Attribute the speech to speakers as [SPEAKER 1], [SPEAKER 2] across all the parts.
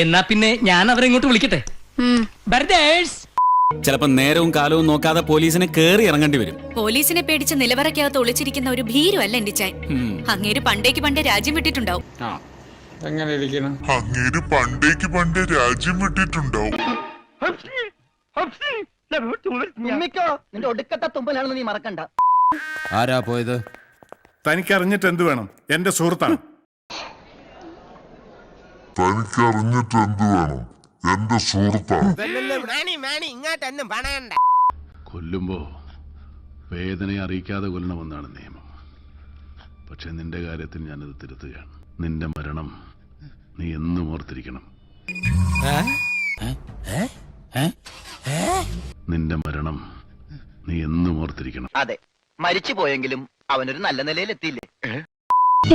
[SPEAKER 1] എന്നാ പിന്നെ ഞാൻ അവരെ ഇങ്ങോട്ട് വിളിക്കട്ടെ? ബർദേഴ്സ്
[SPEAKER 2] ചിലപ്പോ നേരവും കാലവും നോക്കാതെ പോലീസിനെ കേറി ഇറങ്ങേണ്ടി വരും.
[SPEAKER 3] പോലീസിനെ പേടിച്ച് നിലവറയ്ക്കകത്ത് ഒളിച്ചിരിക്കുന്ന ഒരു ഭീരുവല്ല എന്റെ ചാൻ അങ്ങേര് പണ്ടേക്ക് പണ്ടേ രാജ്യം വിട്ടിട്ടുണ്ടാവും.
[SPEAKER 4] എങ്ങനെ
[SPEAKER 5] അങ്ങേര് പണ്ടേക്ക് പണ്ടേ രാജ്യം വിട്ടിട്ടുണ്ടാവും.
[SPEAKER 6] നിന്റെ ഒടുക്കത്തെ തുമ്പലാണെന്ന് നീ മറക്കണ്ട.
[SPEAKER 7] ആരാ പോയത്?
[SPEAKER 8] തനിക്കറിഞ്ഞിട്ട് എന്ത് വേണം? എന്റെ സുഹൃത്താണ്.
[SPEAKER 5] തനിക്ക് അറിഞ്ഞിട്ട് എന്ത് വേണം എന്റെ സുഹൃത്താണ്
[SPEAKER 9] കൊല്ലുമ്പോ വേദനയെ അറിയിക്കാതെ കൊല്ലണമെന്നാണ് നിയമം. പക്ഷെ നിന്റെ കാര്യത്തിൽ ഞാനത് തിരുത്തുകയാണ്. നിന്റെ മരണം നീ എന്നും ഓർത്തിരിക്കണം. നിന്റെ മരണം നീ എന്നും ഓർത്തിരിക്കണം.
[SPEAKER 6] അതെ. മരിച്ചു പോയെങ്കിലും അവനൊരു നല്ല നിലയിൽ എത്തിയില്ലേ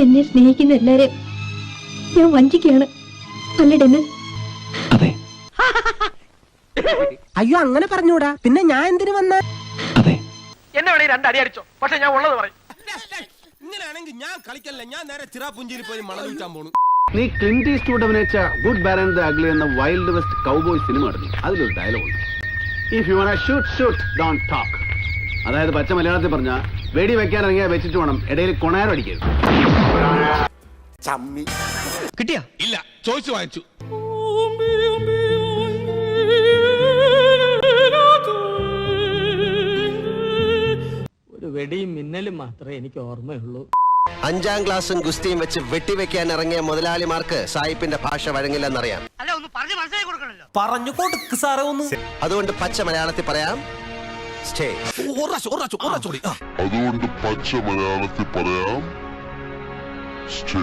[SPEAKER 10] എന്നെ സ്നേഹിക്കുന്ന എല്ലാരെയും ഞാൻ വഞ്ചിക്കുകയാണ്. അല്ലേ ഡെന്നിസ്
[SPEAKER 6] അയ്യോ അങ്ങനെ പറഞ്ഞൂടാ. പിന്നെ ഞാൻ എന്തിനു വന്ന?
[SPEAKER 1] എന്നെ വേണേ രണ്ടടി അടിച്ചോ. പക്ഷെ ഞാൻ ഉള്ളത് പറയും.
[SPEAKER 4] ഇങ്ങനെയാണെങ്കിൽ ഞാൻ കളിക്കല്ല. ഞാൻ നേരെ ചിറാപുഞ്ചിയിൽ പോയി മണം വിൽക്കാൻ പോണു.
[SPEAKER 9] നീ ക്ലിന്റി സ്റ്റൂഡ് അഭിനയിച്ച ഗുഡ് ബാരൻ ആൻഡ് ദ അഗ്ലി എന്ന വൈൽഡ് വെസ്റ്റ് കൗബോയ് സിനിമ കണ്ടു അതിലൊരു ഡയലോഗ് ഉണ്ട്. If you want shoot shoot don't talk അതായത് പച്ച മലയാളത്തിൽ പറഞ്ഞ വെടി വെക്കാൻ ഇറങ്ങിയാൽ വെച്ചിട്ട് വേണം. ഇടയിൽ കൊണയാരം അടിക്കരുത്
[SPEAKER 1] കിട്ടിയാ?
[SPEAKER 4] ഇല്ല ചോദിച്ചു വാങ്ങിച്ചു.
[SPEAKER 1] ഒരു വെടിയും മിന്നലും മാത്രമേ എനിക്ക് ഓർമ്മയുള്ളൂ.
[SPEAKER 6] അഞ്ചാം ക്ലാസ്സും ഗുസ്തിയും വെച്ച് വെട്ടിവെക്കാൻ ഇറങ്ങിയ മുതലാളിമാർക്ക് സായിപ്പിന്റെ ഭാഷ വഴങ്ങില്ലെന്നറിയാം.
[SPEAKER 4] പറഞ്ഞു കൊടുക്ക് സാറേ ഒന്ന്.
[SPEAKER 6] അതുകൊണ്ട് പച്ച മലയാളത്തിൽ പറയാം സ്റ്റേ.
[SPEAKER 5] അതുകൊണ്ട് പച്ച മലയാളത്തിൽ പറയാം സ്റ്റേ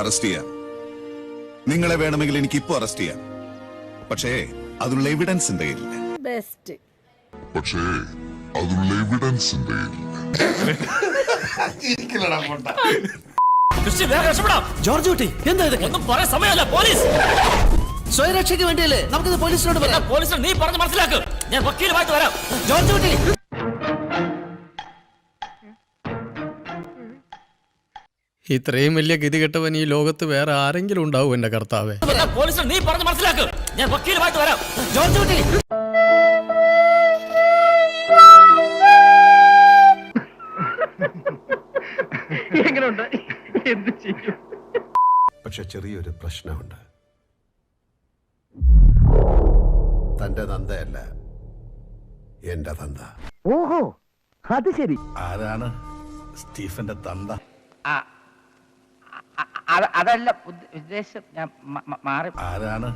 [SPEAKER 7] അറസ്റ്റ് ചെയ്യാം. നിങ്ങളെ വേണമെങ്കിൽ എനിക്ക് ഇപ്പോ അറസ്റ്റ് ചെയ്യാം. പക്ഷേ അതിനുള്ള എവിഡൻസ് എന്റെ കയ്യിലില്ല.
[SPEAKER 5] പക്ഷേ അതിനുള്ള എവിഡൻസ് ഉണ്ട്
[SPEAKER 1] ജോർജ് കുട്ടി എന്താ ഇത് ഒന്നും പറയാൻ സമയമല്ല പോലീസ്.
[SPEAKER 6] സ്വയരക്ഷയ്ക്ക് വേണ്ടിയല്ലേ? നമുക്കിത് പോലീസിനോട് പറയാം.
[SPEAKER 1] പോലീസ് നീ പറഞ്ഞ് മനസ്സിലാക്ക്. ഞാൻ വക്കീലുമായിട്ട് വരാം. ജോർജ് കുട്ടി
[SPEAKER 11] ഇത്രയും വലിയ ഗതി കെട്ടവൻ ഈ ലോകത്ത് വേറെ ആരെങ്കിലും ഉണ്ടാവും എന്റെ കർത്താവേ.
[SPEAKER 1] പോലീസ് നീ പറഞ്ഞ് മനസ്സിലാക്ക്. ഞാൻ വക്കീലുമായിട്ട് വരാം. ജോർജ് കുട്ടി എങ്ങനെയുണ്ട് എന്ത് ചെയ്യും?
[SPEAKER 9] പക്ഷെ ചെറിയൊരു പ്രശ്നമുണ്ട്. തന്റെ തന്തയല്ല എന്റെ തന്ത.
[SPEAKER 6] ഓഹോ അത് ശരി.
[SPEAKER 9] ആരാണ് സ്റ്റീഫന്റെ തന്ത?
[SPEAKER 6] അതല്ല ഉദ്ദേശം ഞാൻ മാറി.
[SPEAKER 9] ആരാണ്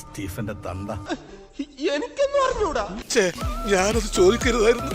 [SPEAKER 9] സ്റ്റീഫന്റെ തന്ത?
[SPEAKER 4] എനിക്കൊന്നും അറിഞ്ഞൂടാ. ഞാനത് ചോദിക്കരുതായിരുന്നു.